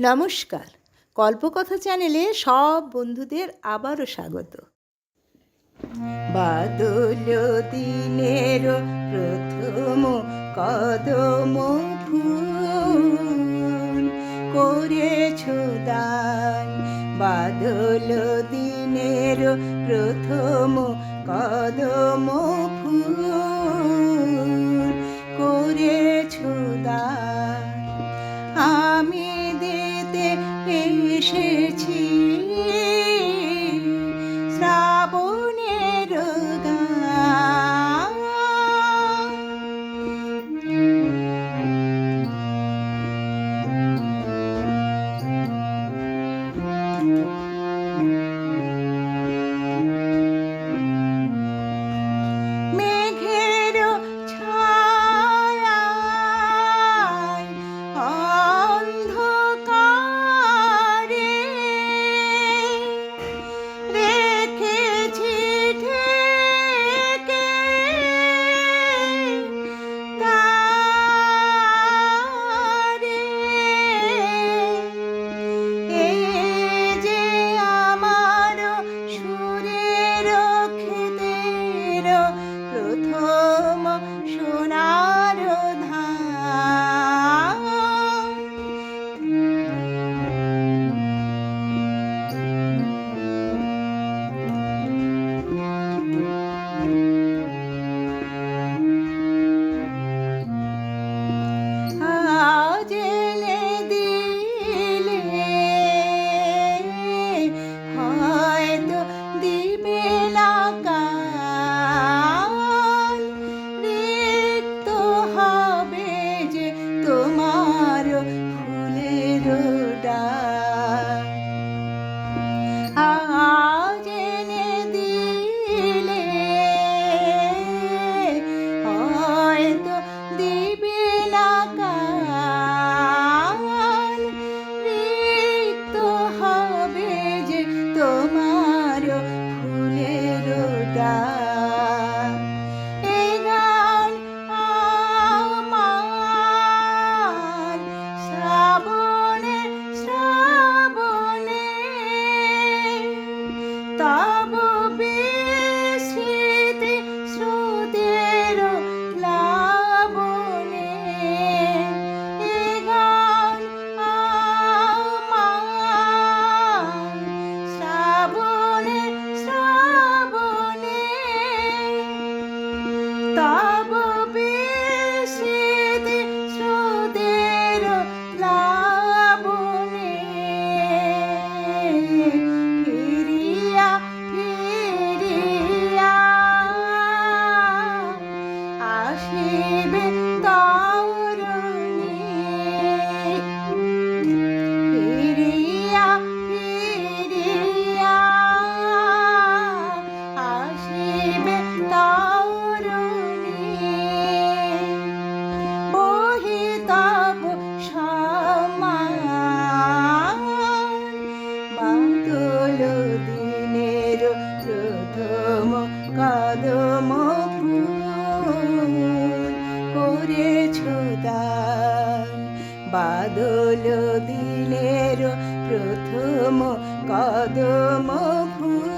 নমস্কার। কল্পকথা চ্যানেলে সব বন্ধুদের আবারও স্বাগত। বাদল দিনের প্রথম কদম ফুল করেছ দান। বাদল দিনের প্রথম কদম ফুল করেছ দান। আমি 月是情。এলাকা কদম করেছ দান বাদল দিনের প্রথম কদম ফুল